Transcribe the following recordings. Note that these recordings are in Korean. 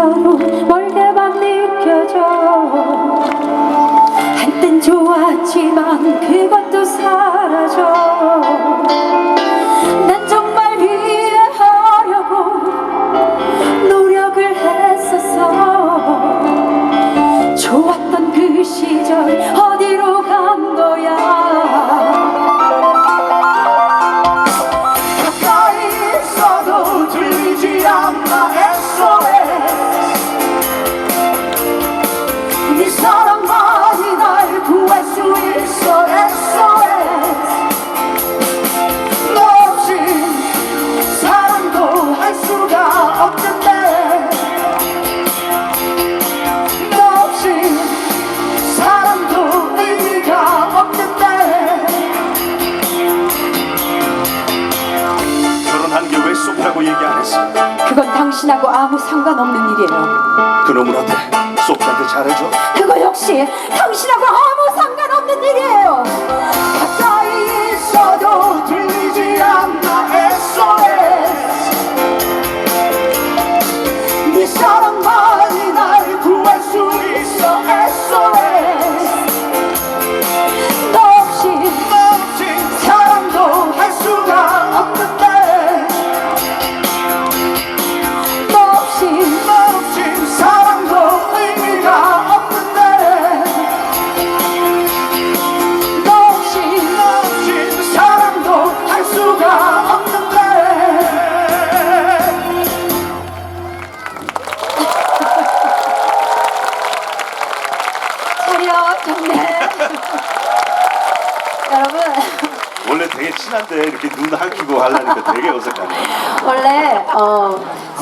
어도 멀게만 느껴져. 한땐 좋았지만 그것도 사라져 그건 당신하고 아무 상관없는 일이에요 그놈은한테 소피한테 잘해줘. 그거 역시 당신하고 아무 상관없는 일이에요.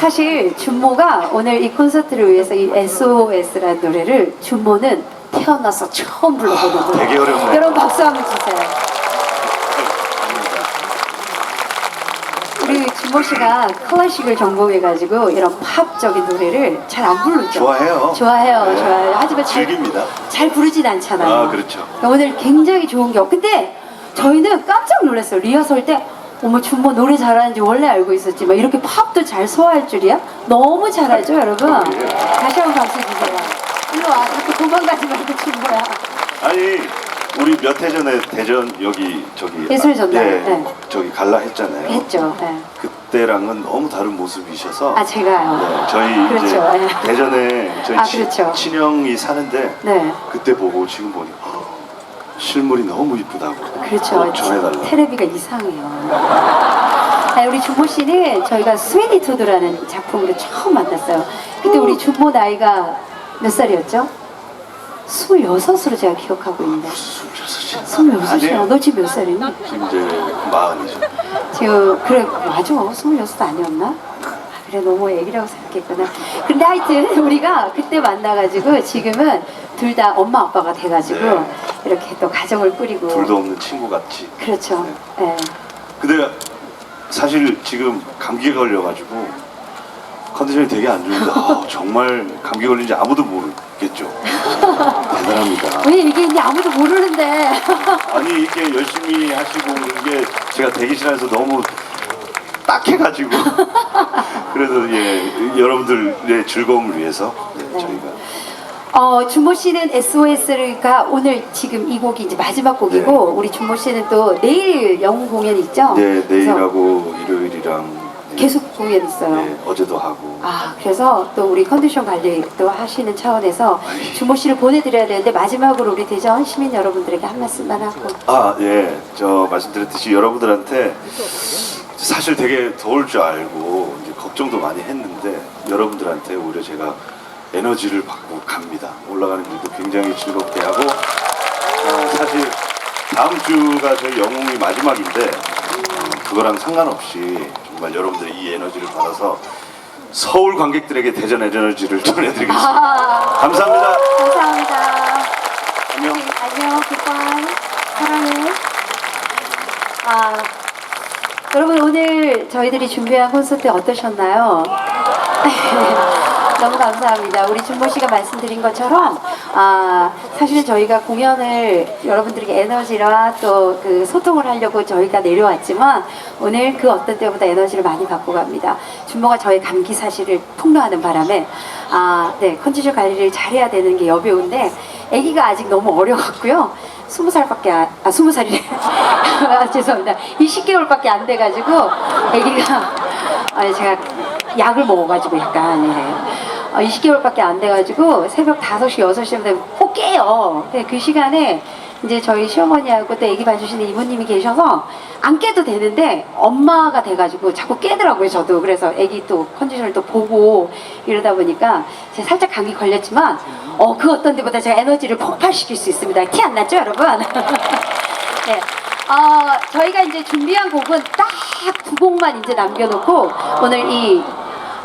사실 준모가 오늘 이 콘서트를 위해서 이 SOS라는 노래를 준모는 태어나서 처음 불러보는 노래. 되게 어렵네요. 여러분 박수 한번 주세요. 우리 준모 씨가 클래식을 전공해가지고 이런 팝적인 노래를 잘 안 부르죠. 좋아해요. 좋아해요, 네. 좋아해요. 하지만 잘, 즐깁니다. 잘 부르진 않잖아요. 아, 그렇죠. 그러니까 오늘 굉장히 좋은 게 근데 저희는 깜짝 놀랐어요. 리허설 때 어머 준모 노래 잘하는지 원래 알고 있었지만 이렇게 팝도 잘 소화할 줄이야? 너무 잘하죠, 여러분. 다시 한번 박수 주세요. 일로 와, 자꾸 도망가지 말고 준모야. 아니 우리 몇 해 전에 대전 여기 저기 예술 전당, 예, 네. 저기 갈라 했잖아요. 했죠. 네. 그때랑은 너무 다른 모습이셔서 아 제가요. 네, 저희 그렇죠. 이제 네. 대전에 저희 아, 친- 그렇죠. 친형이 사는데 네. 그때 보고 지금 보니 어, 실물이 너무 이쁘다고 그렇죠. 전해달라. 테레비가 이상해요. 아, 우리 준모 씨는 저희가 스웨니 토드라는 작품으로 처음 만났어요. 그때 우리 준모 나이가 몇 살이었죠? 26으로 제가 기억하고 있는데. 숨쉬었어 26이야. 아니에요. 너 지금 몇 살이니? 지금 이제 마흔이죠. 지금, 그래, 맞아. 26 아니었나? 아, 그래, 너무 애기라고 생각했구나. 근데 하여튼 우리가 그때 만나가지고 지금은 둘 다 엄마 아빠가 돼가지고 네. 이렇게 또 가정을 꾸리고. 둘도 없는 친구 같이. 그렇죠. 예. 근데 사실 지금 감기에 걸려가지고 컨디션이 되게 안 좋은데 아, 정말 감기 걸린지 아무도 모르겠죠. 대단합니다. 왜 이게 있니 아무도 모르는데 아니 이렇게 열심히 하시고 그런 게 제가 대기실에서 너무 딱해가지고 그래도 예 여러분들의 즐거움을 위해서 네, 저희가 어, 준모 씨는 SOS가 오늘 지금 이 곡이 이제 마지막 곡이고 네. 우리 준모 씨는 또 내일 영웅 공연 있죠? 네 내일하고 일요일이랑 네, 계속 공연 있어요. 네, 어제도 하고. 아, 그래서 또 우리 컨디션 관리도 하시는 차원에서 준모 씨를 보내드려야 되는데 마지막으로 우리 대전 시민 여러분들에게 한 말씀만 하고. 아, 예. 저 말씀드렸듯이 여러분들한테 사실 되게 더울 줄 알고 이제 걱정도 많이 했는데 여러분들한테 오히려 제가 에너지를 받고 갑니다. 올라가는 길도 굉장히 즐겁게 하고 어, 사실 다음 주가 저희 영웅이 마지막인데 어, 그거랑 상관없이 정말 여러분들의 이 에너지를 받아서 서울 관객들에게 대전 에너지를 전해드리겠습니다. 아, 감사합니다. 감사합니다. 안녕. 네, 안녕, 굿바이. 사랑해. 아, 여러분 오늘 저희들이 준비한 콘서트 어떠셨나요? 너무 감사합니다. 우리 준모 씨가 말씀드린 것처럼 아, 사실은 저희가 공연을 여러분들에게 에너지와 또 그 소통을 하려고 저희가 내려왔지만 오늘 그 어떤 때보다 에너지를 많이 받고 갑니다. 준모가 저의 감기 사실을 폭로하는 바람에 아, 네 컨디션 관리를 잘해야 되는 게 여배우인데 아기가 아직 너무 어려갖고요. 스무 살밖에 안, 아 스무 살이래. 아, 죄송합니다. 20개월밖에 안 돼가지고 아기가 아니 제가 약을 먹어가지고 약간 예. 어, 20개월밖에 안 돼가지고 새벽 5시 6시면 되면 꼭 깨요. 근데 그 시간에 이제 저희 시어머니하고 또 애기 봐주시는 이모님이 계셔서 안 깨도 되는데 엄마가 돼가지고 자꾸 깨더라고요 저도 그래서 애기 또 컨디션을 또 보고 이러다 보니까 제가 살짝 감기 걸렸지만 어 그 어떤 데보다 제가 에너지를 폭발시킬 수 있습니다 티 안 났죠 여러분? 네. 어, 저희가 이제 준비한 곡은 딱 두 곡만 이제 남겨놓고 오늘 이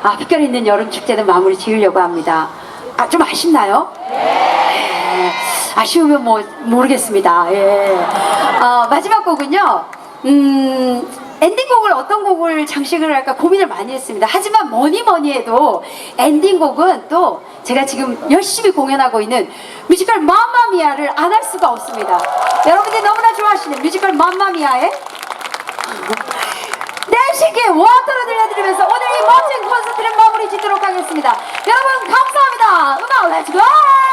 아, 빛깔 있는 여름 축제는 마무리 지으려고 합니다. 아, 좀 아쉽나요? 네. 아쉬우면 뭐 모르겠습니다. 예. 어, 마지막 곡은요. 음, 엔딩곡을 어떤 곡을 장식을 할까 고민을 많이 했습니다. 하지만 뭐니 뭐니 해도 엔딩곡은 또 제가 지금 열심히 공연하고 있는 뮤지컬 맘마미아를 안 할 수가 없습니다. 여러분들이 너무나 좋아하시는 뮤지컬 맘마미아의 내시계 워터를 들려드리면서 오늘 이 멋진 콘서트를 마무리 짓도록 하겠습니다. 여러분 감사합니다. 음악 렛츠고!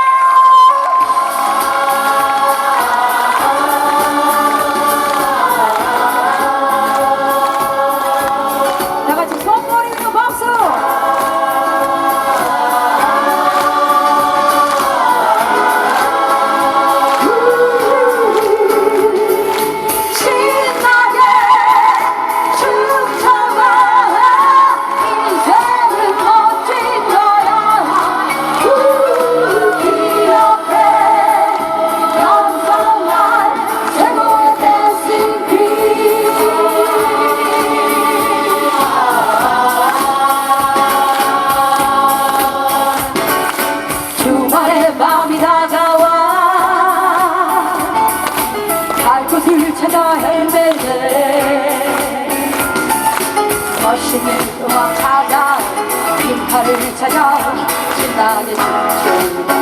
찾아 빈팔을 찾아 신나게 춤추네